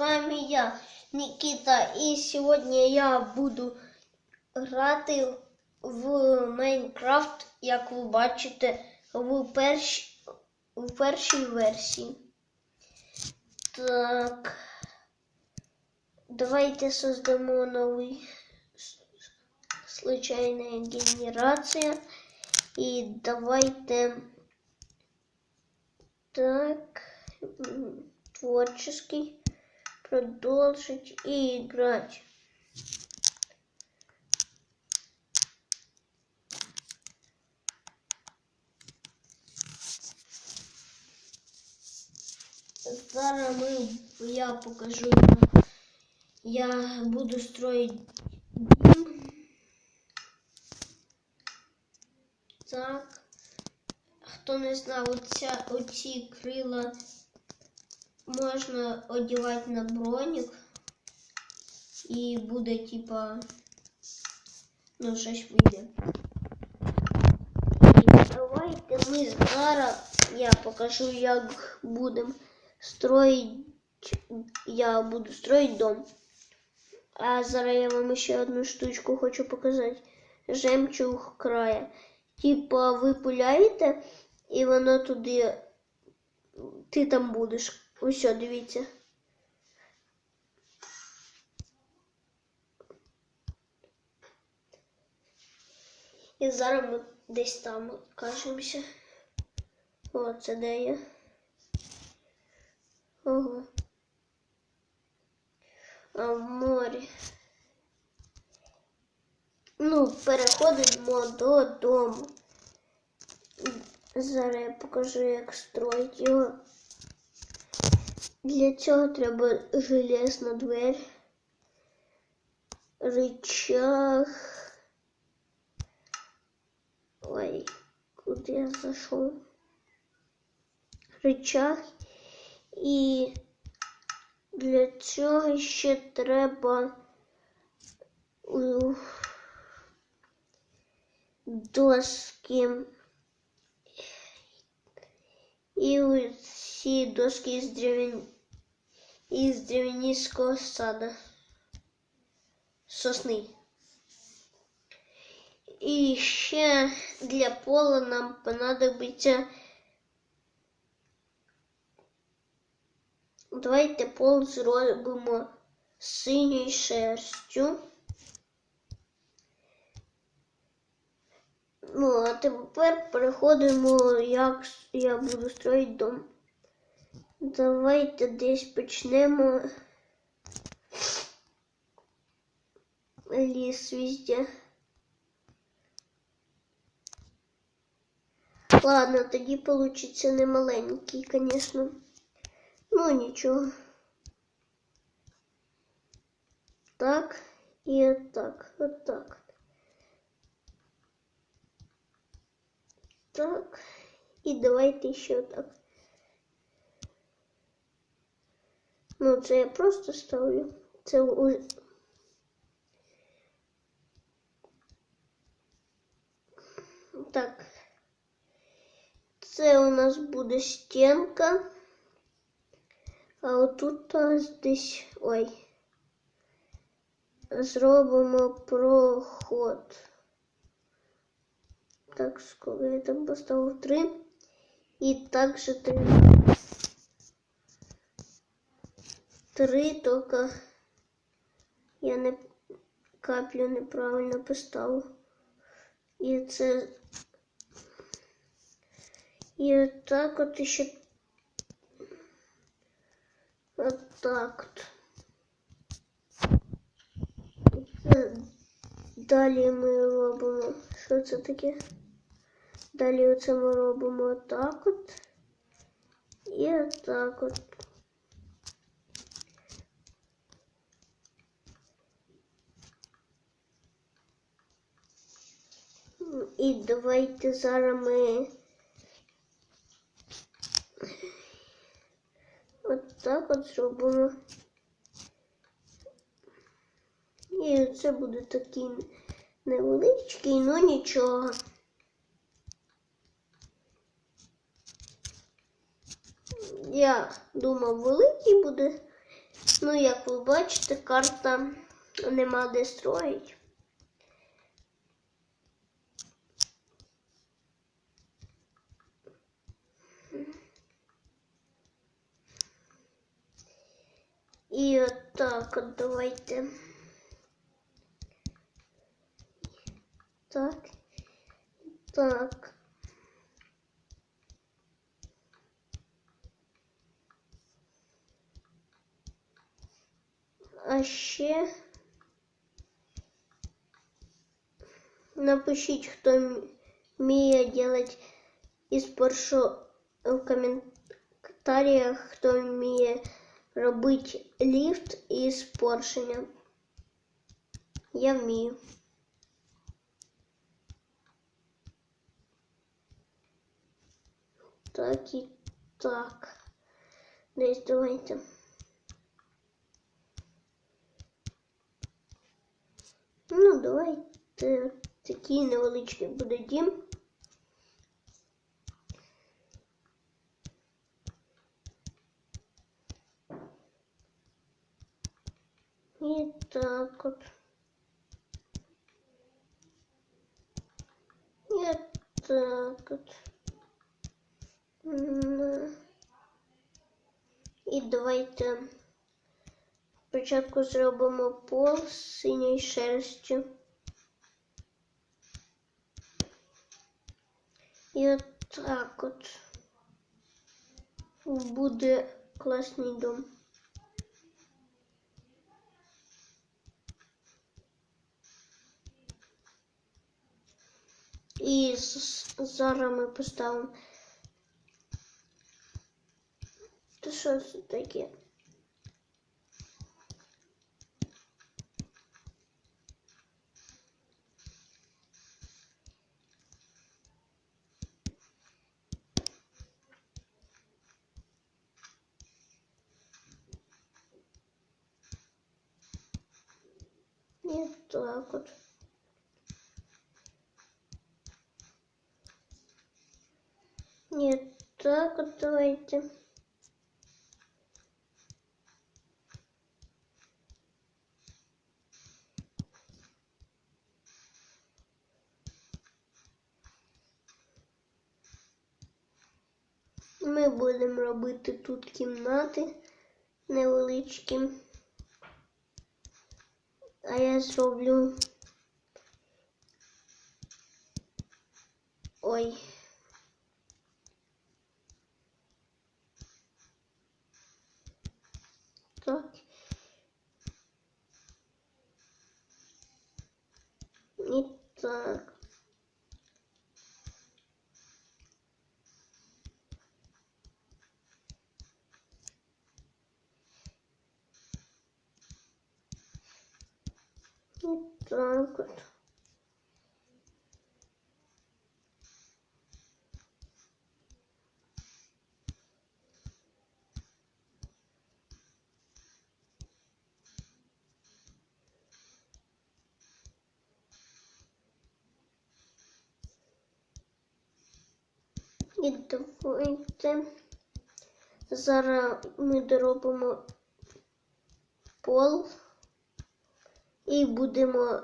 вами я, Нікіта, і сьогодні я буду грати в Майнкрафт, як ви бачите, в, перш... в першій версії. Так. Давайте создамо новий случайная генерация. И давайте так творческий продолжить играть. Зараз ми, я покажу. Я буду строить дім. Так. Хто не знав, оця, оці крила можна одягати на бронік. І буде типа. Ну, щось вийде. І давайте ми зараз я покажу, як будемо строїть. Я буду строїть дом. А зараз я вам ще одну штучку хочу показати. Жемчуг края. Типа ви пуляєте, і воно туди. Ти там будеш. Ось, дивіться. І зараз ми десь там окажемося. О, це де я. Ого. А в морі. Ну, переходимо додому. Зараз я покажу, як строїть його. Для цього треба железна двері, рычаг. Ой, куди я зайшов? Рычаг. І для цього ще треба доски. І ці доски із древін... із древнійського сада. Сосни. І ще для пола нам понадобиться. Давайте пол зробимо синьою шерстю. Ну, а тепер переходимо, як я буду строїти дом. Давайте десь почнемо ліс везде. Ладно, тоді получиться не маленький, конечно. Ну, нічого. Так і так, от так. Так. І давайте ще так. Ну, це я просто ставлю. Це у... Так. Це у нас буде стінка. А отут десь. Ой. Зробимо проход. Так, сколько я там поставил? Три. И также три. Три, только я не каплю неправильно поставив. І це. І так от ще. От так от. І це Далі ми робимо. Що це таке? Далі оце ми робимо отак от. І отак от. І давайте зараз ми отак от зробимо. І це буде такий невеличкий, ну нічого. Я думав, великий буде, Ну, як ви бачите, карта нема де строїть. отак от давайте. Так. Так. А ще напишіть, хто м- вміє делать із першого в коментарях, хто вміє робити ліфт із поршеня. Я вмію. Так і так. Десь давайте. Ну, давайте такий невеличкий буде дім. так от. І так от. М, І давайте спочатку зробимо пол з синьою шерстю. І от так от буде класний дом. І зараз ми поставимо. Та що це таке? І так от. Нет, так вот давайте. Ми будемо робити тут кімнати невеличкі. А я зроблю. Ой. と、えっと、えっ、І давайте зараз ми доробимо пол і будемо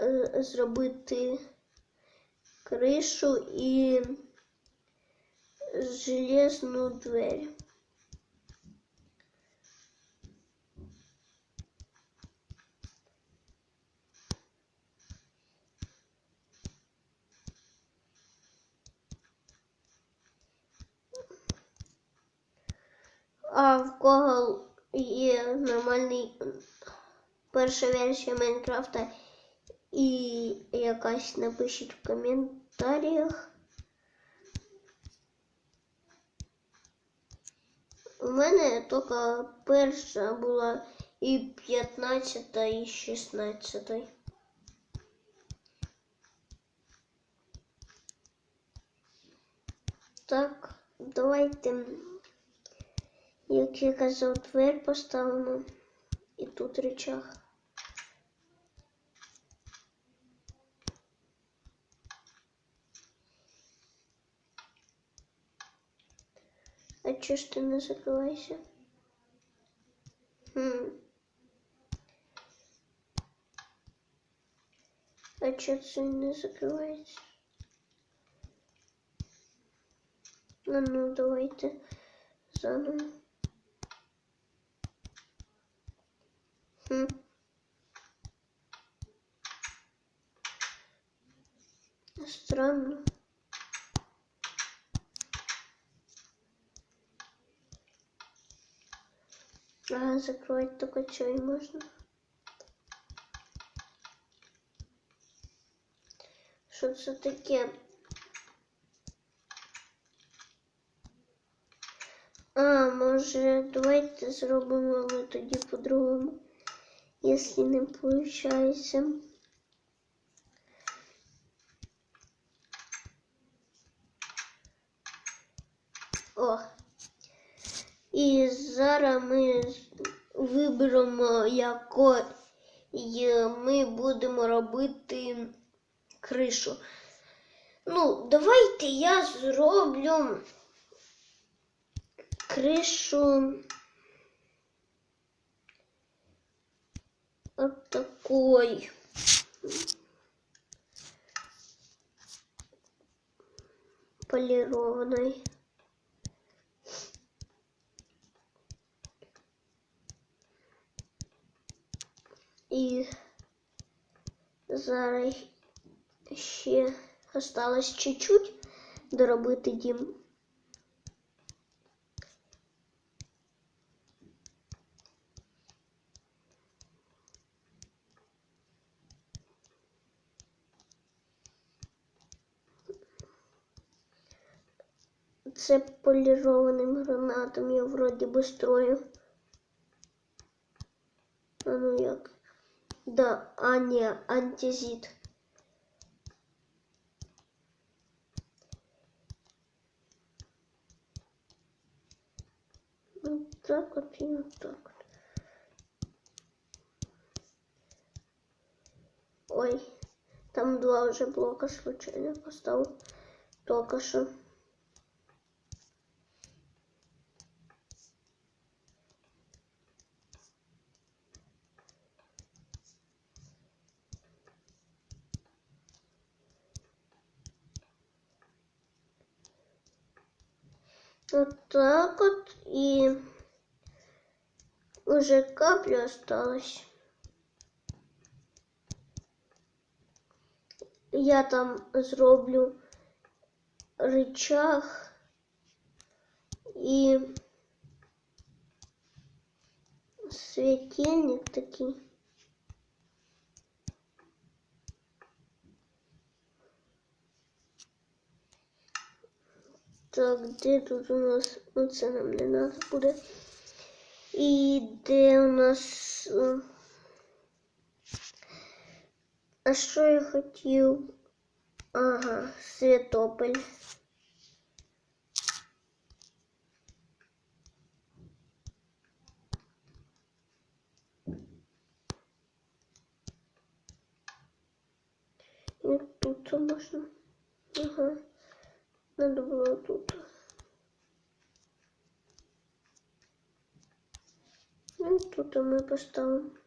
е, зробити кришу і железну двері. В кого є нормальний перша версія Майнкрафта і якась напишіть в коментарях. У мене тільки перша була і 15, і 16. Так, давайте, я казав, двері поставимо і тут речах. А чого ж ти не закривайся? Хм. А чого це не закривається? А ну, давайте заново. Хм. Странно. А, закрывать только что и можно. Що це таке? А, може, давайте зробимо але тоді по-другому, якщо не виходить. О. І зараз ми виберемо, якої ми будемо робити кришу. Ну, давайте я зроблю кришу от такой. полированной. І зараз ще осталось чуть-чуть доробити дім. Це полірованим гранатом я вроді би строю. А ну як? Да, а не, антизит. Вот так вот и вот так вот. Ой, там два уже блока случайно поставил. Только что. Вот так вот. И уже капля осталась. Я там зроблю рычаг и светильник такий. Так, де тут у нас? Ну, це нам не треба буде. І де у нас. А що я хотів? Ага, Святополь. Тут можна. Ага. Надо было тут. Ну, тут мы поставим.